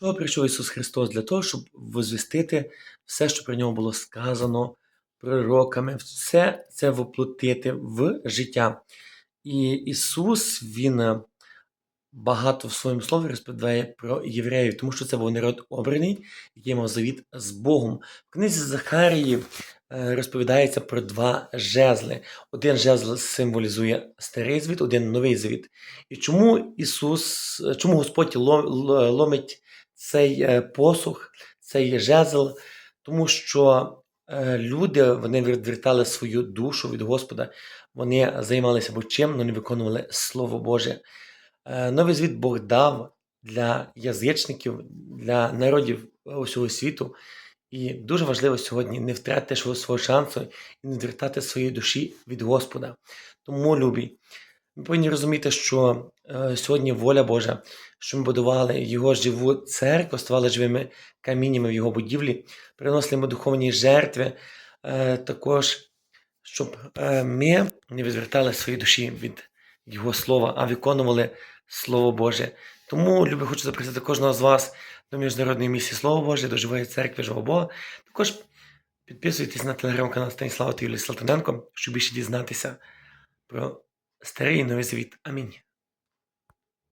Чого прийшов Ісус Христос? Для того, щоб возвістити все, що про нього було сказано пророками, все це воплотити в життя. І Ісус, Він е, багато в своєму слові розповідає про євреїв, тому що це був народ обраний, який мав завіт з Богом. В книзі Захарії розповідається про два жезли. Один жезл символізує старий завіт, один новий завіт. І чому Ісус, чому Господь ломить цей е, посух, цей жезл? Тому що е, люди вони відвертали свою душу від Господа, вони займалися чим, але не виконували Слово Боже. Е, Новий звіт Бог дав для язичників, для народів усього світу. І дуже важливо сьогодні не втратити свого шансу і не відвертати своєї душі від Господа. Тому, любі, ми повинні розуміти, що е, сьогодні воля Божа, що ми будували Його живу церкву, ставали живими каміннями в Його будівлі, приносили ми духовні жертви, е, також, щоб е, ми не відвертали свої душі від Його слова, а виконували Слово Боже. Тому, любі, хочу запросити кожного з вас до міжнародної місії Слово Боже, до живої церкви, живого Бога. Також підписуйтесь на телеграм-канал Станіслава та Юлії Салтаненко, щоб більше дізнатися про старий і новий звіт. Амінь.